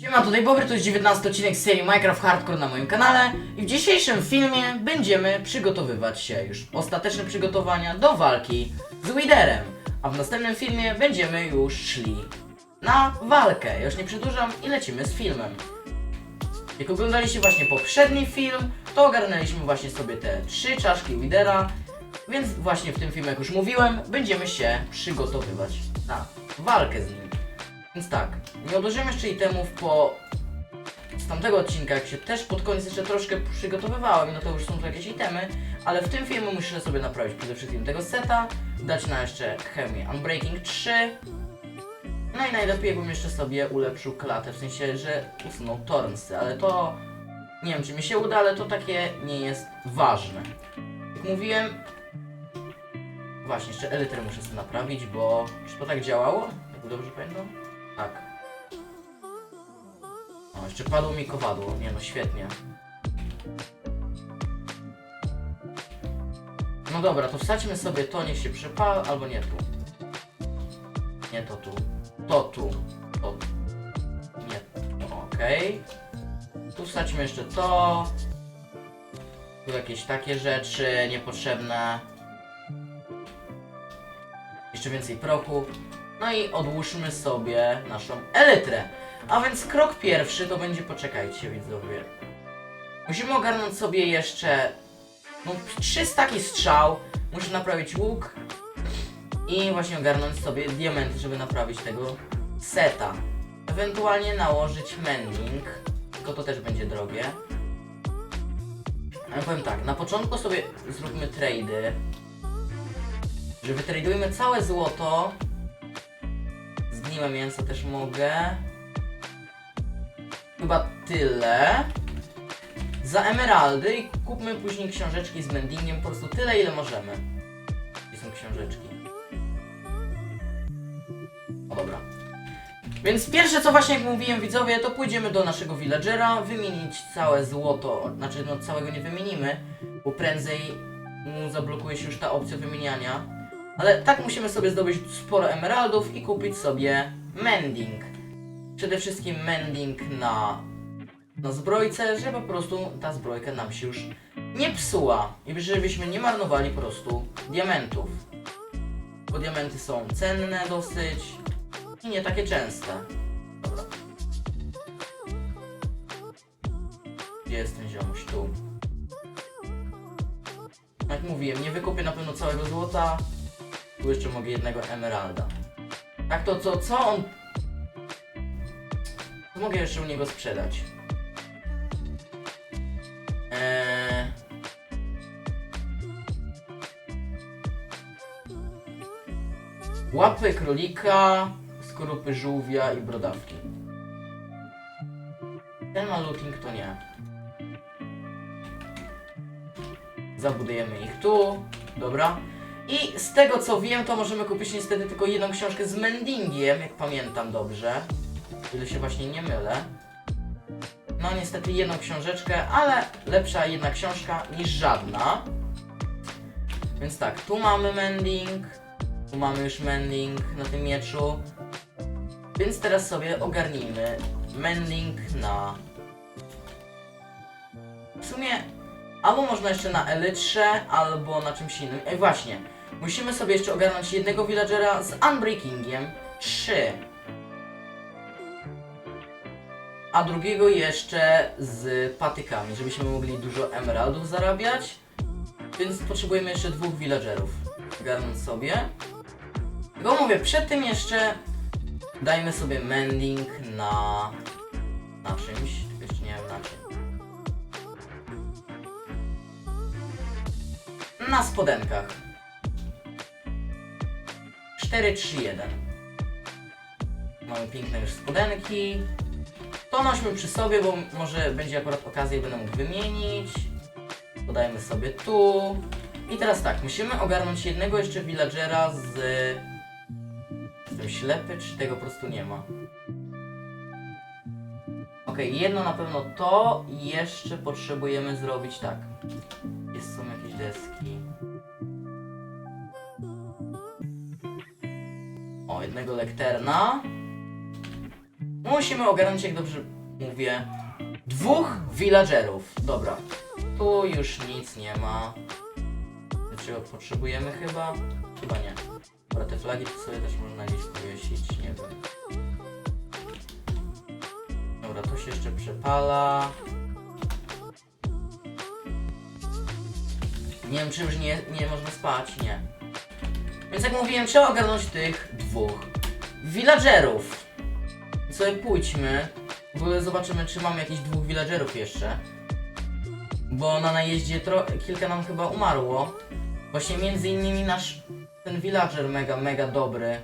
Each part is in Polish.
Siema, tutaj Bobry, to jest 19 odcinek serii Minecraft Hardcore na moim kanale i w dzisiejszym filmie będziemy przygotowywać się już ostateczne przygotowania do walki z Widerem, a w następnym filmie będziemy już szli na walkę. Ja już nie przedłużam i lecimy z filmem. Jak oglądaliście właśnie poprzedni film, to ogarnęliśmy właśnie sobie te trzy czaszki Widera, więc właśnie w tym filmie, jak już mówiłem, będziemy się przygotowywać na walkę z nim. Więc tak, nie odłożyłem jeszcze itemów po z tamtego odcinka, jak się też pod koniec jeszcze troszkę przygotowywałem, no to już są tu jakieś itemy, ale w tym filmie muszę sobie naprawić przede wszystkim tego seta, dać na jeszcze chemię Unbreaking 3, no i najlepiej jakbym jeszcze sobie ulepszył klatę, w sensie, że usunął tornsy, ale to nie wiem czy mi się uda, ale to takie nie jest ważne. Jak mówiłem, właśnie jeszcze elytrę muszę sobie naprawić, bo czy to tak działało? Jak dobrze pamiętam? Tak. O, jeszcze padło mi kowadło. Nie no, świetnie. No dobra, to wsadźmy sobie to, niech się przypal, albo nie tu. Nie to tu. To tu. To. Nie. Okej. Tu wsadźmy jeszcze to. Tu jakieś takie rzeczy niepotrzebne. Jeszcze więcej prochu. No i odłóżmy sobie naszą elytrę. A więc krok pierwszy to będzie, poczekajcie widzowie. Musimy ogarnąć sobie jeszcze no, trzy staki strzał. Muszę naprawić łuk i właśnie ogarnąć sobie diamenty, żeby naprawić tego seta. Ewentualnie nałożyć mending, tylko to też będzie drogie. Ale powiem tak, na początku sobie zróbmy trady. Że wytradujemy całe złoto Zgniłe mięso też mogę. Chyba tyle. Za emeraldy i kupmy później książeczki z mendingiem, po prostu tyle ile możemy. Gdzie są książeczki? O dobra. Więc pierwsze co właśnie jak mówiłem widzowie, to pójdziemy do naszego villagera, wymienić całe złoto, znaczy no całego nie wymienimy, bo prędzej mu zablokuje się już ta opcja wymieniania. Ale tak musimy sobie zdobyć sporo emeraldów i kupić sobie mending. Przede wszystkim mending na, na zbrojce, żeby po prostu ta zbrojka nam się już nie psuła i żebyśmy nie marnowali po prostu diamentów. Bo diamenty są cenne dosyć i nie takie częste. Dobra. Gdzie jest ten ziomuś? Tu. Jak mówiłem, nie wykupię na pewno całego złota, jeszcze mogę jednego emeralda. Tak to co, co on... Co mogę jeszcze u niego sprzedać? Eee... Łapy królika, skorupy żółwia i brodawki. Ten ma looting to nie. Zabudujemy ich tu. Dobra. I z tego co wiem, to możemy kupić niestety tylko jedną książkę z mendingiem, jak pamiętam dobrze. Ile się właśnie nie mylę. No niestety jedną książeczkę, ale lepsza jedna książka niż żadna. Więc tak, tu mamy mending, tu mamy już mending na tym mieczu. Więc teraz sobie ogarnijmy mending na... W sumie albo można jeszcze na elytrze, albo na czymś innym. Ej właśnie, musimy sobie jeszcze ogarnąć jednego villagera z unbreakingiem 3. A drugiego jeszcze z patykami, żebyśmy mogli dużo emeraldów zarabiać. Więc potrzebujemy jeszcze dwóch villagerów. Ogarnąć sobie. Tylko mówię, przed tym jeszcze dajmy sobie mending na... na czymś. Jeszcze nie wiem na czym. Na spodenkach. 4, 3, 1. Mamy piękne już spodenki. To nośmy przy sobie, bo może będzie akurat okazja będę mógł wymienić. Podajmy sobie tu. I teraz tak, musimy ogarnąć jednego jeszcze villagera z... Jestem ślepy, czy tego po prostu nie ma? Okej, jedno na pewno to jeszcze potrzebujemy zrobić tak. Jest, są jakieś deski. O, jednego lekterna. musimy ogarnąć, jak dobrze mówię, dwóch villagerów. Dobra, tu już nic nie ma. Czego potrzebujemy chyba? Chyba nie. Dobra, te flagi to sobie też można gdzieś powiesić, nie wiem. Dobra, to się jeszcze przepala. Nie wiem, czy już nie, nie można spać? Nie. Więc jak mówiłem, trzeba ogarnąć tych dwóch villagerów. Sobie pójdźmy. W ogóle zobaczymy, czy mamy jakichś dwóch villagerów jeszcze. Bo na najeździe kilka nam chyba umarło. Właśnie między innymi nasz ten villager mega, mega dobry.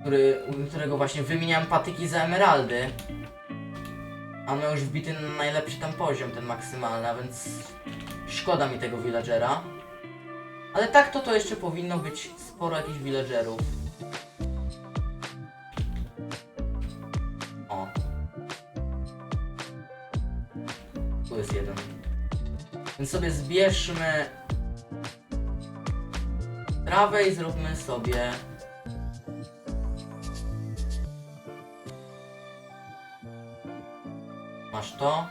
Który, którego właśnie wymieniałem patyki za emeraldy. A ma już wbity na najlepszy tam poziom, ten maksymalny, a więc szkoda mi tego villagera. Ale tak to to jeszcze powinno być sporo jakichś villagerów. O. Tu jest jeden. Więc sobie zbierzmy trawę i zróbmy sobie Masz to?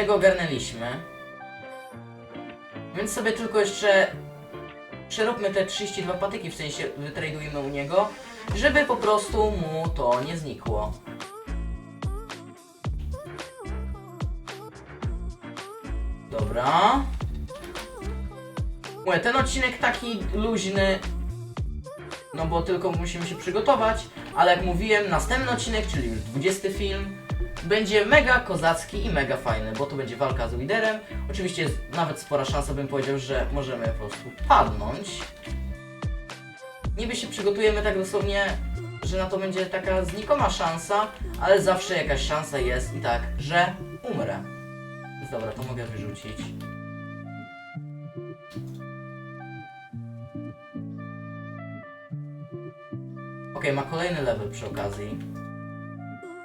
Tego ogarnęliśmy. Więc sobie tylko jeszcze przeróbmy te 32 patyki, w sensie wytradujemy u niego, żeby po prostu mu to nie znikło. Dobra. Ten odcinek taki luźny, no bo tylko musimy się przygotować, ale jak mówiłem, następny odcinek, czyli już 20 film, będzie mega kozacki i mega fajny, bo to będzie walka z liderem. Oczywiście jest nawet spora szansa, bym powiedział, że możemy po prostu padnąć. Niby się przygotujemy tak dosłownie, że na to będzie taka znikoma szansa, ale zawsze jakaś szansa jest i tak, że umrę. Więc dobra, to mogę wyrzucić. Okej, ma kolejny level przy okazji.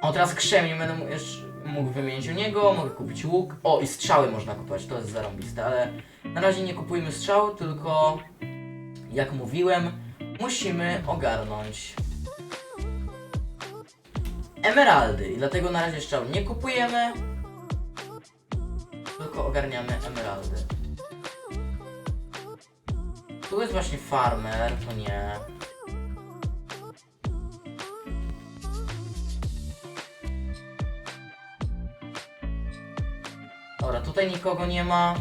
O, teraz krzemień będę jeszcze mógł wymienić u niego, mogę kupić łuk. O, i strzały można kupować, to jest zarąbiste, ale na razie nie kupujmy strzał, tylko jak mówiłem, musimy ogarnąć emeraldy i dlatego na razie strzał nie kupujemy, tylko ogarniamy emeraldy. Tu jest właśnie farmer, to nie. Dobra, tutaj nikogo nie ma.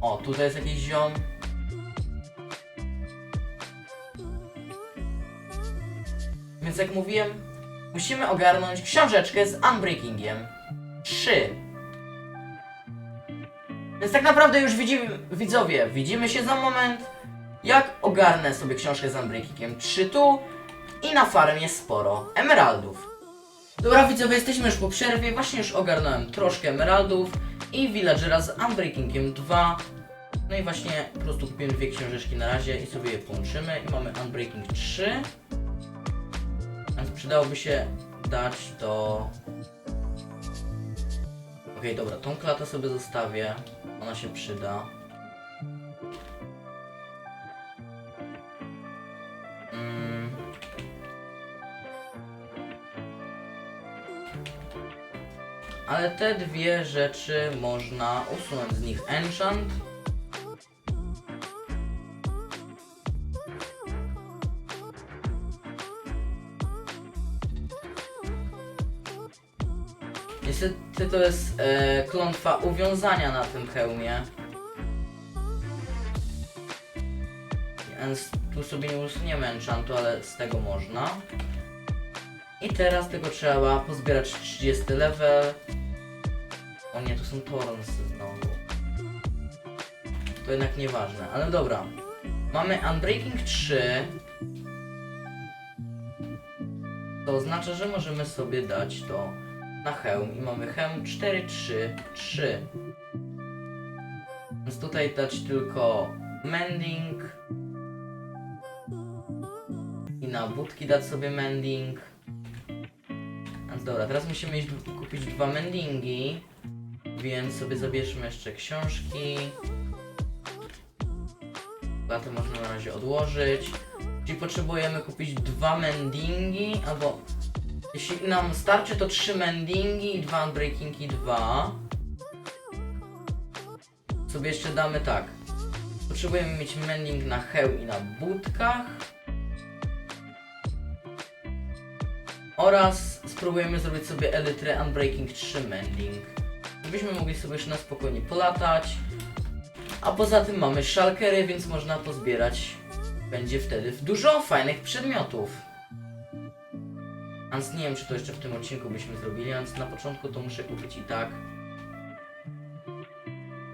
O, tutaj jest jakiś ziom. Więc jak mówiłem, musimy ogarnąć książeczkę z Unbreakingiem. 3. Więc tak naprawdę już widzimy, widzowie, widzimy się za moment, jak ogarnę sobie książkę z Unbreakingiem 3 tu i na farmie sporo emeraldów. Dobra widzowie, jesteśmy już po przerwie, właśnie już ogarnąłem troszkę emeraldów i villagera z Unbreakingiem 2. No i właśnie po prostu kupiłem dwie książeczki na razie i sobie je połączymy i mamy Unbreaking 3. Więc przydałoby się dać to... Okej, dobra, tą klatę sobie zostawię, ona się przyda. Ale te dwie rzeczy można usunąć z nich enchant. Niestety to jest e, klątwa uwiązania na tym hełmie. Więc tu sobie nie usuniemy enchantu, ale z tego można. I teraz tego trzeba pozbierać 30 level. O nie, to są tornsy znowu. To jednak nieważne, ale dobra. Mamy Unbreaking 3. To oznacza, że możemy sobie dać to na hełm i mamy hełm 4, 3, 3. Więc tutaj dać tylko mending. I na budki dać sobie mending. Dobra, teraz musimy iść kupić dwa mendingi. Więc sobie zabierzmy jeszcze książki. Klatę można na razie odłożyć. Czyli potrzebujemy kupić dwa mendingi, albo jeśli nam starczy to trzy mendingi i dwa unbreakingi dwa. Sobie jeszcze damy tak. Potrzebujemy mieć mending na heł i na budkach. Oraz spróbujemy zrobić sobie Elytrę Unbreaking 3 mending. Żebyśmy mogli sobie już na spokojnie polatać. A poza tym mamy szalkery, więc można pozbierać będzie wtedy dużo fajnych przedmiotów. Więc nie wiem, czy to jeszcze w tym odcinku byśmy zrobili, więc na początku to muszę kupić i tak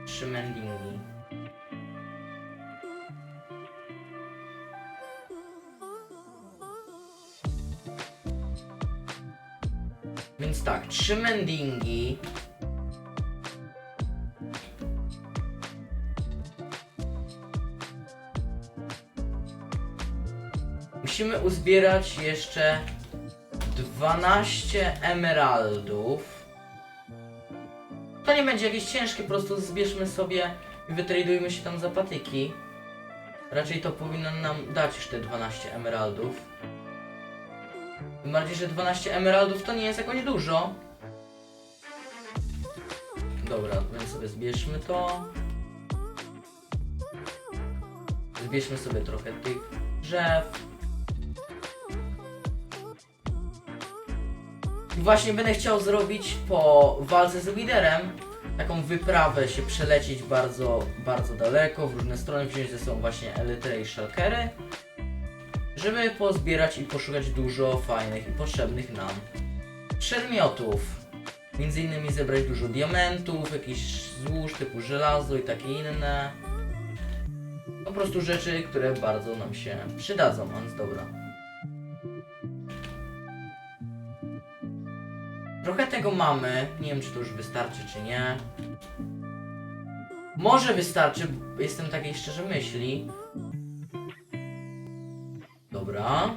trzy mendingi. Więc tak, trzy mendingi. Musimy uzbierać jeszcze 12 emeraldów. To nie będzie jakieś ciężkie, po prostu zbierzmy sobie i wytradujmy się tam za patyki. Raczej to powinno nam dać już te 12 emeraldów. Tym bardziej, że 12 emeraldów to nie jest jakoś dużo. Dobra, więc sobie zbierzmy to. Zbierzmy sobie trochę tych drzew. I właśnie będę chciał zrobić po walce z liderem taką wyprawę, się przelecieć bardzo, bardzo daleko, w różne strony, wziąć ze sobą właśnie elytrę i szalkery, żeby pozbierać i poszukać dużo fajnych i potrzebnych nam przedmiotów. Między innymi zebrać dużo diamentów, jakichś złóż typu żelazo i takie inne. Po prostu rzeczy, które bardzo nam się przydadzą, więc dobra. Tego mamy. Nie wiem, czy to już wystarczy, czy nie. Może wystarczy, jestem takiej szczerze myśli. Dobra.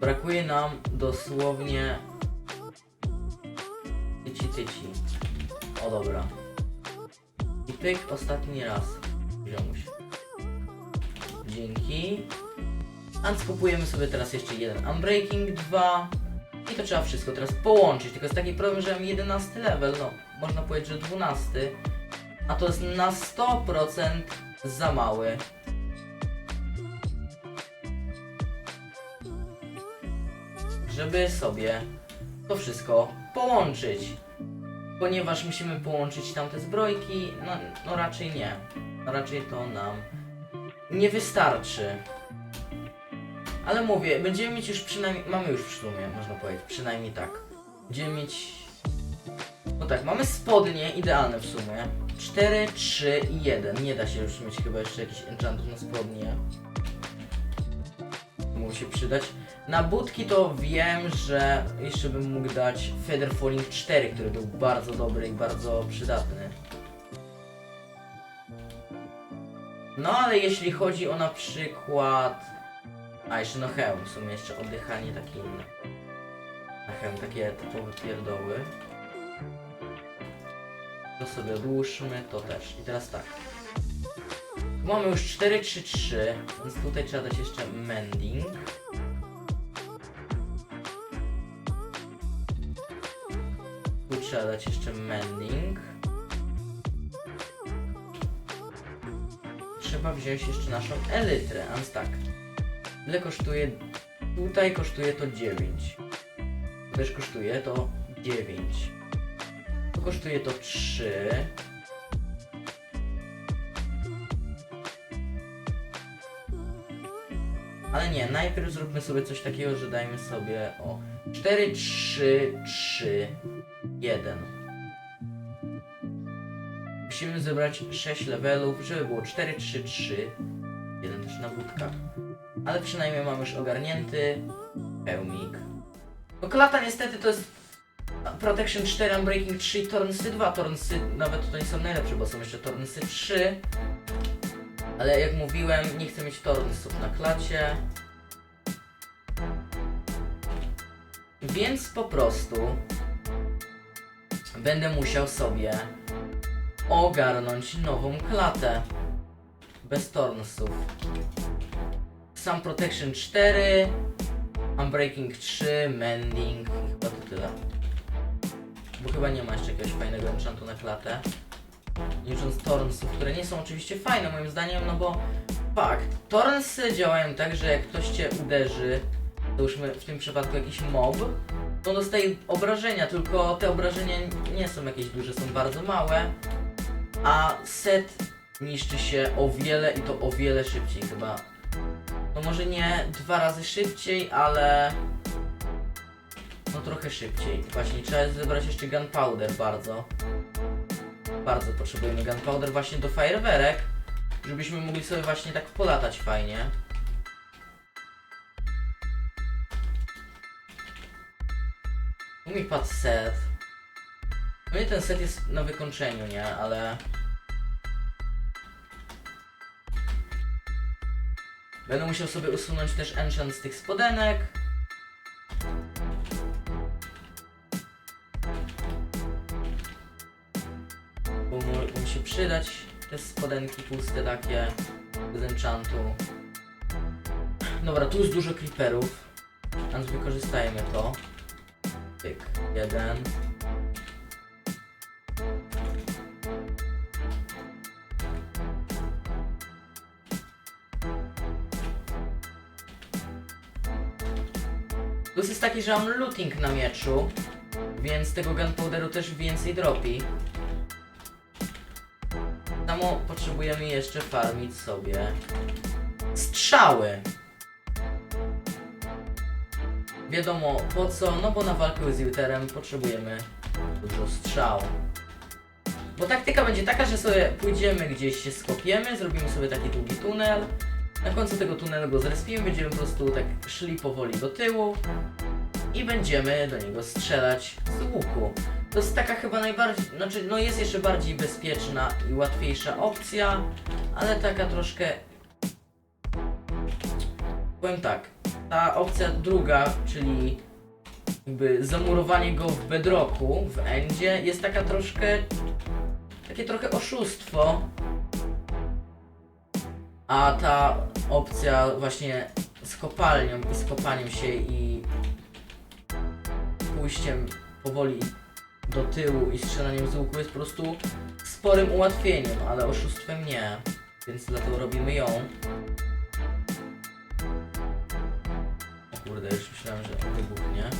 Brakuje nam dosłownie tyci tyci. O dobra. I pyk ostatni raz. Ziomuś. Dzięki. Więc kupujemy sobie teraz jeszcze jeden Unbreaking 2. I to trzeba wszystko teraz połączyć. Tylko jest taki problem, że mam 11 level, no można powiedzieć, że 12. A to jest na 100% za mały. Żeby sobie to wszystko połączyć. Ponieważ musimy połączyć tamte zbrojki, no, no raczej nie. Raczej to nam nie wystarczy. Ale mówię, będziemy mieć już przynajmniej, mamy już w sumie, można powiedzieć, przynajmniej tak. Będziemy mieć, no tak, mamy spodnie idealne w sumie. 4, 3 i 1. Nie da się już mieć chyba jeszcze jakichś enchantów na spodnie. Mógł się przydać. Na budki to wiem, że jeszcze bym mógł dać Feather Falling 4, który był bardzo dobry i bardzo przydatny. No ale jeśli chodzi o na przykład... A jeszcze no hełm, w sumie jeszcze oddychanie takie inne. Na hełm takie typowe pierdoły. To sobie odłóżmy, to też. I teraz tak. Mamy już 4, 3, 3, więc tutaj trzeba dać jeszcze mending. Tu trzeba dać jeszcze mending. Trzeba wziąć jeszcze naszą elytrę, tak. Ile kosztuje? Tutaj kosztuje to 9. Tu też kosztuje to 9. Tu kosztuje to 3. Ale nie, najpierw zróbmy sobie coś takiego, że dajmy sobie o 4, 3, 3, 1. Musimy zebrać 6 levelów, żeby było 4, 3, 3. Jeden też na budkach. Ale przynajmniej mam już ogarnięty hełmik. No klata niestety to jest Protection 4, Unbreaking 3 i Tornsy 2. Tornsy nawet to nie są najlepsze, bo są jeszcze Tornsy 3. Ale jak mówiłem, nie chcę mieć Tornsów na klacie. Więc po prostu będę musiał sobie ogarnąć nową klatę. Bez tornsów. Sam Protection 4, Unbreaking 3, Mending i chyba to tyle. Bo chyba nie ma jeszcze jakiegoś fajnego enchantu na klatę. Nie licząc Tornsów, które nie są oczywiście fajne moim zdaniem, no bo fakt, Tornsy działają tak, że jak ktoś cię uderzy, to już w tym przypadku jakiś mob, to dostaje obrażenia, tylko te obrażenia nie są jakieś duże, są bardzo małe, a set niszczy się o wiele i to o wiele szybciej chyba. No może nie dwa razy szybciej, ale no trochę szybciej. Właśnie trzeba zebrać jeszcze gunpowder bardzo. Bardzo potrzebujemy gunpowder właśnie do fajerwerek, żebyśmy mogli sobie właśnie tak polatać fajnie. Mi padł set. No i ten set jest na wykończeniu, nie? Ale... Będę musiał sobie usunąć też enchant z tych spodenek. Bo mi się przydać te spodenki puste takie z enchantu. Dobra, tu jest dużo creeperów. Więc wykorzystajmy to. Pyk, jeden. Taki, że mam looting na mieczu, więc tego gunpowderu też więcej dropi. Samo potrzebujemy jeszcze farmić sobie strzały. Wiadomo po co, no bo na walkę z Juterem potrzebujemy dużo strzał. Bo taktyka będzie taka, że sobie pójdziemy gdzieś się skopiemy, zrobimy sobie taki długi tunel. Na końcu tego tunelu go zrespimy, będziemy po prostu tak szli powoli do tyłu i będziemy do niego strzelać z łuku. To jest taka chyba najbardziej, znaczy no jest jeszcze bardziej bezpieczna i łatwiejsza opcja, ale taka troszkę powiem tak, ta opcja druga, czyli jakby zamurowanie go w bedrocku, w endzie, jest taka troszkę, takie trochę oszustwo. A ta opcja właśnie z kopalnią i z kopaniem się i pójściem powoli do tyłu i strzelaniem z łuku jest po prostu sporym ułatwieniem, ale oszustwem nie. Więc dlatego robimy ją. O kurde, już myślałem, że wybuchnie.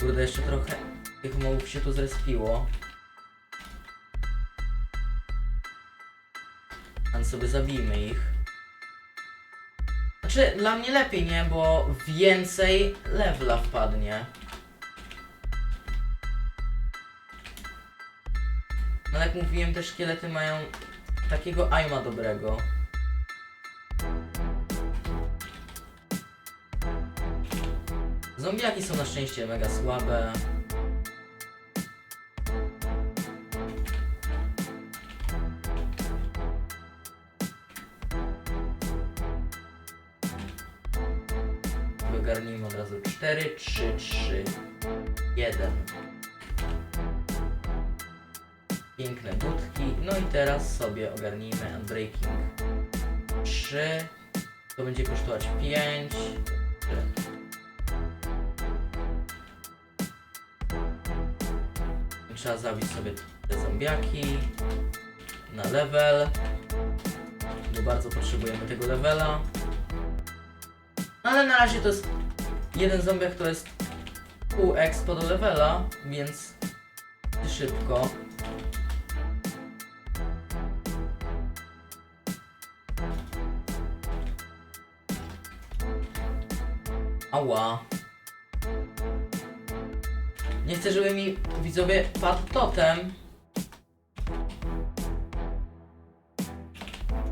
Kurde, jeszcze trochę tych mobów się tu zrespiło. Więc sobie zabijmy ich. Znaczy, dla mnie lepiej, nie? Bo więcej levela wpadnie. No jak mówiłem, te szkielety mają takiego aima dobrego. Zombiaki są na szczęście mega słabe. Wygarnijmy od razu 4, 3, 3, 1. Piękne budki. No i teraz sobie ogarnijmy Unbreaking 3. To będzie kosztować 5. Trzeba zabić sobie te zombiaki na level. Bo bardzo potrzebujemy tego levela. Ale na razie to jest jeden zombiak, to jest pół expo do levela, więc szybko. Ała. Nie chcę, żeby mi widzowie padł totem.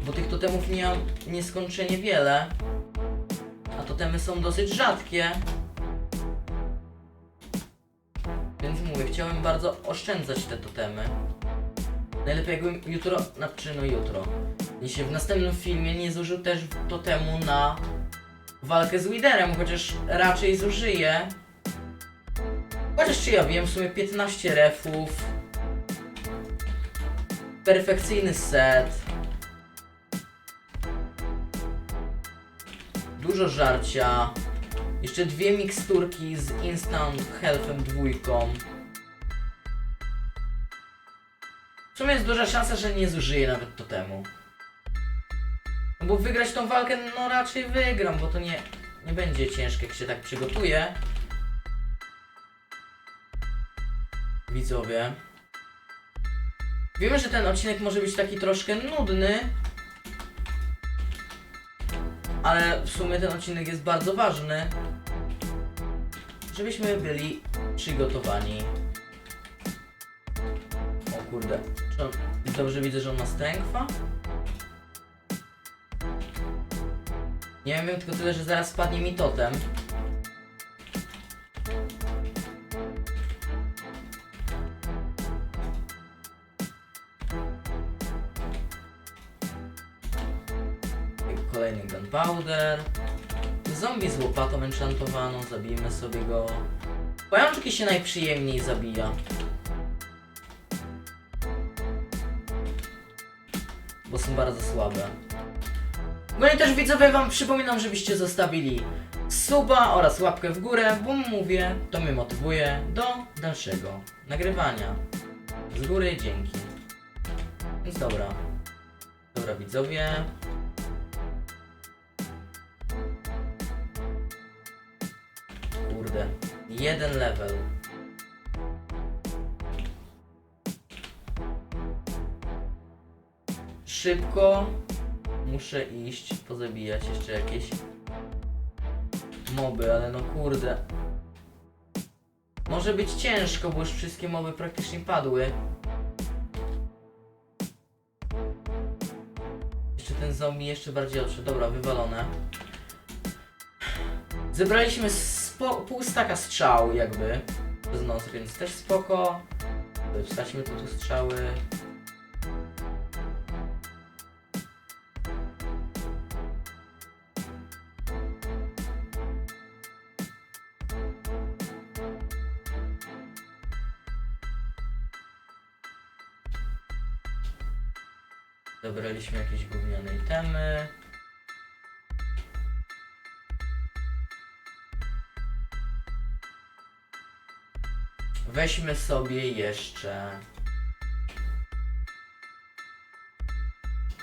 Bo tych totemów nie mam nieskończenie wiele. Totemy są dosyć rzadkie. Więc mówię, chciałem bardzo oszczędzać te totemy. Najlepiej jakbym jutro, znaczy no jutro. jeśli w następnym filmie nie zużył też totemu na walkę z Widerem, chociaż raczej zużyje. Chociaż czy ja wiem, w sumie 15 refów. Perfekcyjny set. Dużo żarcia. Jeszcze dwie miksturki z Instant Healthem dwójką. W sumie jest duża szansa, że nie zużyję nawet totemu. No bo wygrać tą walkę, no raczej wygram, bo to nie, nie będzie ciężkie, jak się tak przygotuję. Widzowie. Wiemy, że ten odcinek może być taki troszkę nudny. Ale w sumie ten odcinek jest bardzo ważny. Żebyśmy byli przygotowani. O kurde. Czy on, dobrze widzę, że on ma strengtha? Nie wiem tylko tyle, że zaraz spadnie mi totem. Kolejny gunpowder. Zombie z łopatą enchantowaną, zabijmy sobie go. Pajączki się najprzyjemniej zabija. Bo są bardzo słabe. No i też widzowie wam przypominam, żebyście zostawili suba oraz łapkę w górę, bo mówię, to mnie motywuje do dalszego nagrywania. Z góry dzięki. Więc dobra. Dobra widzowie. Jeden level. Szybko muszę iść pozabijać jeszcze jakieś moby, ale no kurde. Może być ciężko, bo już wszystkie moby praktycznie padły. Jeszcze ten zombie jeszcze bardziej odszedł. Dobra, wywalone. Zebraliśmy pół staka strzał jakby przez noc, więc też spoko. Wstawimy tu, strzały. Zebraliśmy jakieś gówniane itemy. Weźmy sobie jeszcze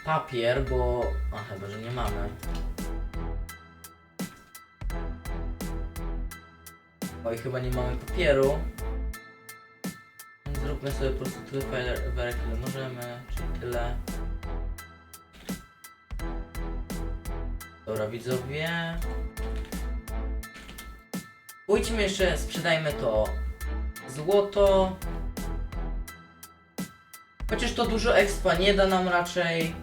papier, bo... A chyba, że nie mamy. Oj, chyba nie mamy papieru. Zróbmy sobie po prostu tyle fajerwerek, ile możemy, czyli tyle. Dobra, widzowie. Pójdźmy jeszcze, sprzedajmy to złoto. Chociaż to dużo expa nie da nam raczej.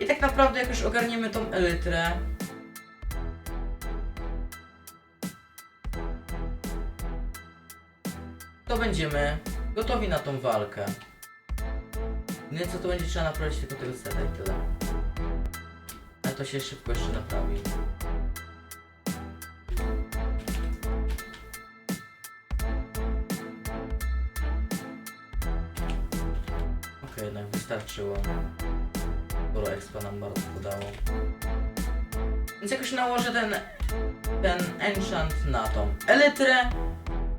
I tak naprawdę jak już ogarniemy tą elytrę, to będziemy gotowi na tą walkę. Nie co to będzie trzeba naprawić tylko tego seta i tyle. Ale to się szybko jeszcze naprawi. Wystarczyło. Sporo expa nam bardzo podało. Więc jak już nałożę ten, ten enchant na tą elytrę,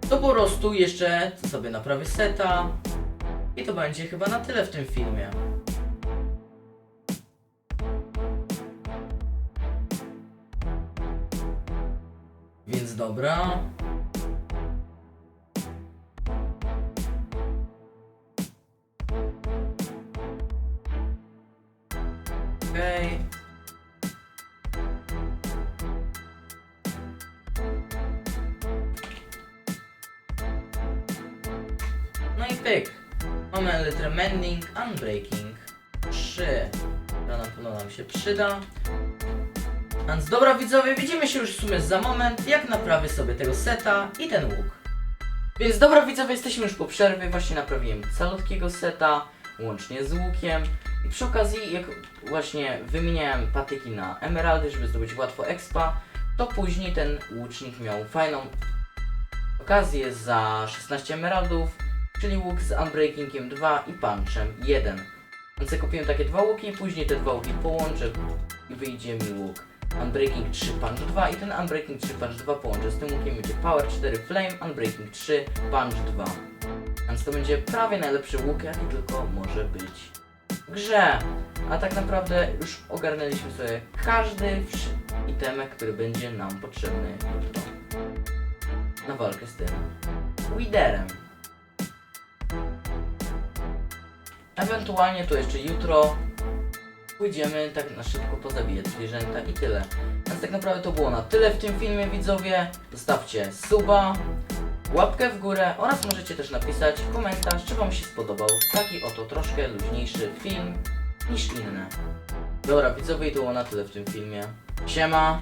to po prostu jeszcze sobie naprawię seta. I to będzie chyba na tyle w tym filmie. Okej. No i pyk. Mamy litrę Mending, Unbreaking 3, która na pewno nam się przyda. Więc dobra widzowie, widzimy się już w sumie za moment, jak naprawię sobie tego seta i ten łuk. Więc dobra widzowie, jesteśmy już po przerwie, właśnie naprawiłem calutkiego seta. łącznie z łukiem. I przy okazji, jak właśnie wymieniałem patyki na emeraldy, żeby zdobyć łatwo expa, to później ten łucznik miał fajną okazję za 16 emeraldów, czyli łuk z Unbreakingiem 2 i Punchem 1. Więc ja kupiłem takie dwa łuki, później te dwa łuki połączę i wyjdzie mi łuk Unbreaking 3 Punch 2 i ten Unbreaking 3 Punch 2 połączę z tym łukiem będzie Power 4 Flame, Unbreaking 3 Punch 2. Więc to będzie prawie najlepszy łuk, jaki tylko może być grze. A tak naprawdę już ogarnęliśmy sobie każdy itemek, który będzie nam potrzebny na walkę z tym Widerem. Ewentualnie to jeszcze jutro pójdziemy tak na szybko pozabijać zwierzęta i tyle. Więc tak naprawdę to było na tyle w tym filmie widzowie. Zostawcie suba, łapkę w górę oraz możecie też napisać komentarz, czy Wam się spodobał taki oto troszkę luźniejszy film niż inne. Dobra widzowie to było na tyle w tym filmie. Siema!